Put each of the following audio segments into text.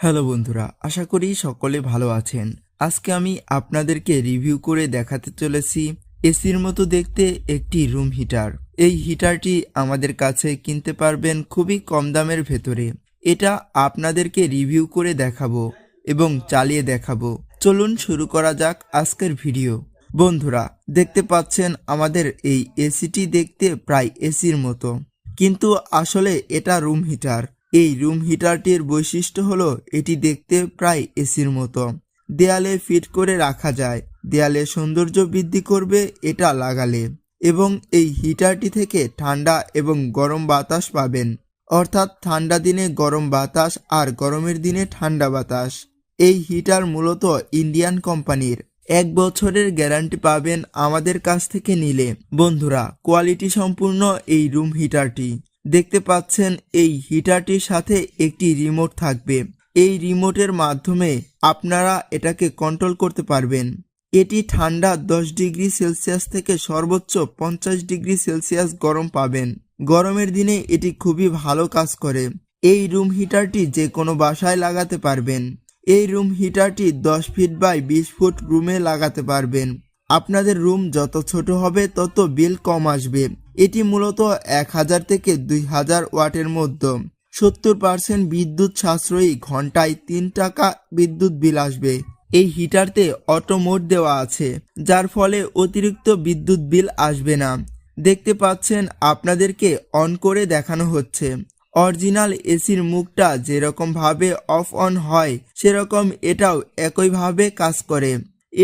Hello বন্ধুরা, আশা করি সকলে ভালো আছেন। আজকে আমি আপনাদেরকে রিভিউ করে দেখাতে চলেছি এসির মতো দেখতে একটি রুম হিটার। এই হিটারটি আমাদের কাছে কিনতে পারবেন খুবই কম দামের ভেতরে। এটা আপনাদেরকে রিভিউ করে দেখাবো এবং চালিয়ে দেখাবো। চলুন শুরু করা যাক আজকের ভিডিও। বন্ধুরা, দেখতে পাচ্ছেন আমাদের এই এসিটি দেখতে প্রায় এসির মতো। কিন্তু আসলে এটা রুম হিটার। এই রুম হিটারটির বৈশিষ্ট্য হলো এটি দেখতে প্রায় এসির মতো। দেয়ালে ফিট করে রাখা যায়। দেয়ালে সৌন্দর্য বৃদ্ধি করবে, এটা লাগালে। এবং এই হিটারটি থেকে ঠান্ডা এবং গরম বাতাস পাবেন। অর্থাৎ ঠান্ডা দিনে গরম বাতাস আর গরমের দিনে ঠান্ডা বাতাস। এই হিটার মূলত ইন্ডিয়ান কোম্পানির এক বছরের গ্যারান্টি পাবেন আমাদের কাছ থেকে নিলে। বন্ধুরা কোয়ালিটি সম্পূর্ণ এই রুম হিটারটি দেখতে পাচ্ছেন এই হিটারটির সাথে একটি রিমোট থাকবে। এই রিমোটের মাধ্যমে আপনারা এটাকে কন্ট্রোল করতে পারবেন। এটি ঠান্ডা দশ ডিগ্রি সেলসিয়াস থেকে সর্বোচ্চ পঞ্চাশ ডিগ্রি সেলসিয়াস গরম পাবেন। গরমের দিনে এটি খুবই ভালো কাজ করে। এই রুম হিটারটি যে কোনো বাসায় লাগাতে পারবেন। এই রুম হিটারটি দশ ফিট বাই বিশ ফুট রুমে লাগাতে পারবেন। আপনাদের রুম যত ছোট হবে তত বিল কম আসবে। এটি মূলত এক হাজার থেকে দুই হাজার ওয়াটের মধ্যে। সত্তর পার্সেন্ট বিদ্যুৎ সাশ্রয়ী ঘন্টায় তিন টাকা বিদ্যুৎ বিল আসবে। এই হিটারতে অটো মোড দেওয়া আছে, যার ফলে অতিরিক্ত বিদ্যুৎ বিল আসবে না। দেখতে পাচ্ছেন, আপনাদেরকে অন করে দেখানো হচ্ছে। অরিজিনাল এসির মুখটা যেরকম ভাবে অফ অন হয়, সেরকম এটাও একইভাবে কাজ করে।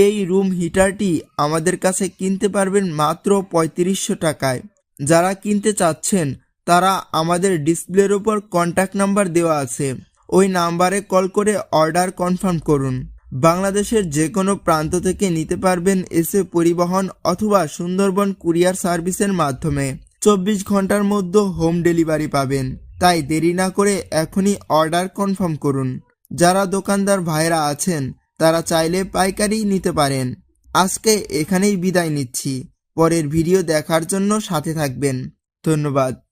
এই রুম হিটারটি আমাদের কাছে কিনতে পারবেন মাত্র পঁয়ত্রিশশো টাকায়। যারা কিনতে চাচ্ছেন, তারা আমাদের ডিসপ্লের ওপর কন্ট্যাক্ট নাম্বার দেওয়া আছে। ওই নাম্বারে কল করে অর্ডার কনফার্ম করুন। বাংলাদেশের যে কোনো প্রান্ত থেকে নিতে পারবেন এসে পরিবহন অথবা সুন্দরবন কুরিয়ার সার্ভিসের মাধ্যমে। চব্বিশ ঘণ্টার মধ্যে হোম ডেলিভারি পাবেন। তাই দেরি না করে এখনই অর্ডার কনফার্ম করুন। যারা দোকানদার ভাইরা আছেন, তারা চাইলে পাইকারি নিতে পারেন। আজকে এখানেই বিদায় নিচ্ছি। পরের ভিডিও দেখার জন্য সাথে থাকবেন। ধন্যবাদ।